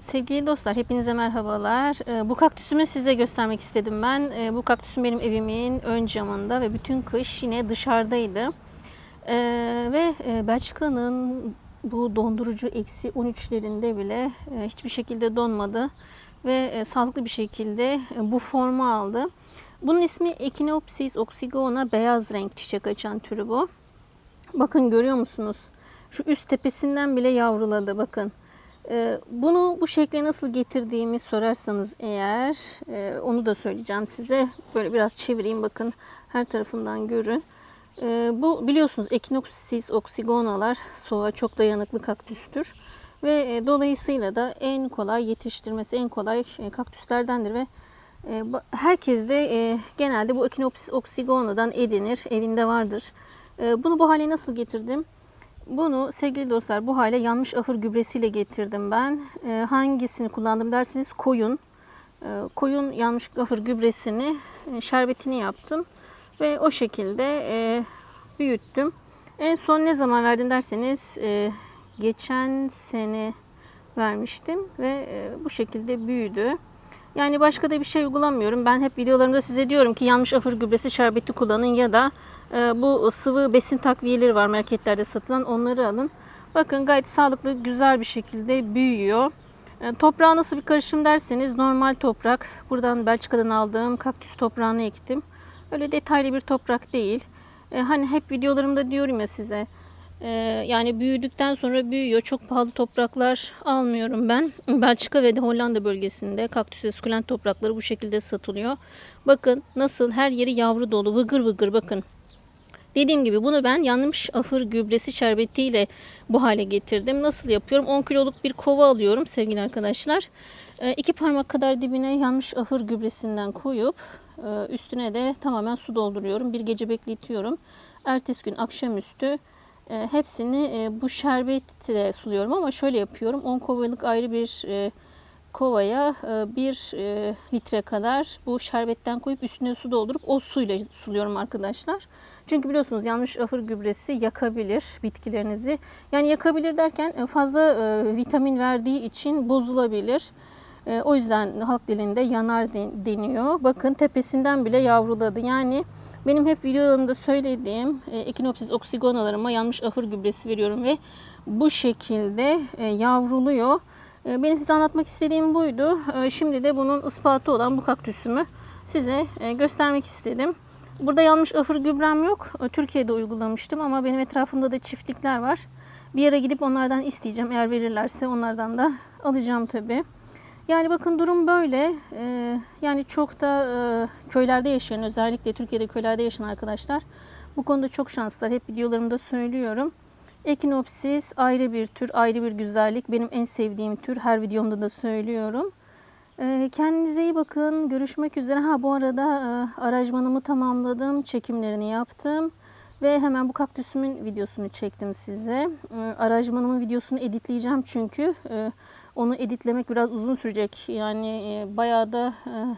Sevgili dostlar, hepinize merhabalar. Ee, Bu kaktüsümü size göstermek istedim ben. Ee, Bu kaktüsüm benim evimin ön camında ve bütün kış yine dışarıdaydı. Ee, Ve e, Belçika'nın bu dondurucu eksi 13'lerinde bile e, hiçbir şekilde donmadı ve e, sağlıklı bir şekilde bu formu aldı. Bunun ismi Echinopsis oxygona beyaz renk çiçek açan türü bu. Bakın görüyor musunuz? Şu üst tepesinden bile yavruladı bakın. Ee, Bunu bu şekle nasıl getirdiğimi sorarsanız eğer e, onu da söyleyeceğim size. Böyle biraz çevireyim bakın her tarafından görün. Ee, Bu biliyorsunuz Echinopsis oxygonalar soğuğa çok dayanıklı kaktüstür. Ve e, dolayısıyla da en kolay yetiştirmesi en kolay e, kaktüslerdendir ve herkes de genelde bu Echinopsis oxygona'dan edinir, evinde vardır. Bunu bu hale nasıl getirdim? Bunu sevgili dostlar bu hale yanmış ahır gübresiyle getirdim ben. Ee, hangisini kullandım derseniz koyun. Ee, koyun yanmış ahır gübresini e, şerbetini yaptım. Ve o şekilde e, büyüttüm. En son ne zaman verdim derseniz e, geçen sene vermiştim. Ve e, bu şekilde büyüdü. Yani başka da bir şey uygulamıyorum. Ben hep videolarımda size diyorum ki yanmış ahır gübresi şerbeti kullanın ya da e, bu sıvı besin takviyeleri var marketlerde satılan onları alın. Bakın gayet sağlıklı güzel bir şekilde büyüyor. E, Toprağı nasıl bir karışım derseniz normal toprak. Buradan Belçika'dan aldığım kaktüs toprağını ektim. Öyle detaylı bir toprak değil. E, Hani hep videolarımda diyorum ya size. E, Yani büyüdükten sonra büyüyor. Çok pahalı topraklar almıyorum ben. Belçika ve de Hollanda bölgesinde kaktüs sukulent toprakları bu şekilde satılıyor. Bakın nasıl her yeri yavru dolu vıgır vıgır bakın. Dediğim gibi bunu ben yanmış ahır gübresi şerbetiyle bu hale getirdim. Nasıl yapıyorum? 10 kiloluk bir kova alıyorum sevgili arkadaşlar. Ee, iki parmak kadar dibine yanmış ahır gübresinden koyup e, üstüne de tamamen su dolduruyorum. Bir gece bekletiyorum. Ertesi gün akşamüstü e, hepsini e, bu şerbetle suluyorum ama şöyle yapıyorum. 10 kovalık ayrı bir e, kovaya e, e, litre kadar bu şerbetten koyup üstüne su doldurup o suyla suluyorum arkadaşlar. Çünkü biliyorsunuz yanmış ahır gübresi yakabilir bitkilerinizi. Yani yakabilir derken e, fazla e, vitamin verdiği için bozulabilir. E, O yüzden halk dilinde yanar den- deniyor. Bakın tepesinden bile yavruladı. Yani benim hep videolarımda söylediğim e, Echinopsis oxygonalarıma yanmış ahır gübresi veriyorum ve bu şekilde e, yavruluyor. E, Benim size anlatmak istediğim buydu. E, Şimdi de bunun ispatı olan bu kaktüsümü size e, göstermek istedim. Burada yanmış ahır gübrem yok. E, Türkiye'de uygulamıştım ama benim etrafımda da çiftlikler var. Bir yere gidip onlardan isteyeceğim. Eğer verirlerse onlardan da alacağım tabii. Yani bakın durum böyle. E, Yani çok da e, köylerde yaşayan özellikle Türkiye'de köylerde yaşayan arkadaşlar bu konuda çok şanslılar. Hep videolarımda söylüyorum. Ekinopsis ayrı bir tür, ayrı bir güzellik. Benim en sevdiğim tür. Her videomda da söylüyorum. Ee, Kendinize iyi bakın. Görüşmek üzere. Ha bu arada e, aranjmanımı tamamladım. Çekimlerini yaptım. Ve hemen bu kaktüsümün videosunu çektim size. E, Aranjmanımın videosunu editleyeceğim çünkü. e, Onu editlemek biraz uzun sürecek. Yani e, bayağı da e,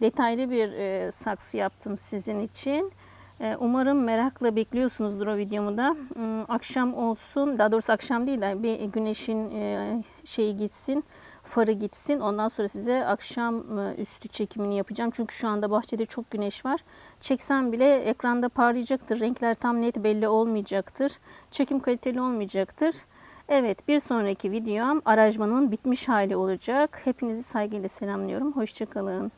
detaylı bir e, saksı yaptım sizin için. E, Umarım merakla bekliyorsunuzdur o videomu da. Hmm, Akşam olsun, daha doğrusu akşam değil de bir güneşin e, şeyi gitsin, farı gitsin. Ondan sonra size akşam e, üstü çekimini yapacağım. Çünkü şu anda bahçede çok güneş var. Çeksem bile ekranda parlayacaktır. Renkler tam net belli olmayacaktır. Çekim kaliteli olmayacaktır. Evet bir sonraki videom aranjmanın bitmiş hali olacak. Hepinizi saygıyla selamlıyorum. Hoşçakalın.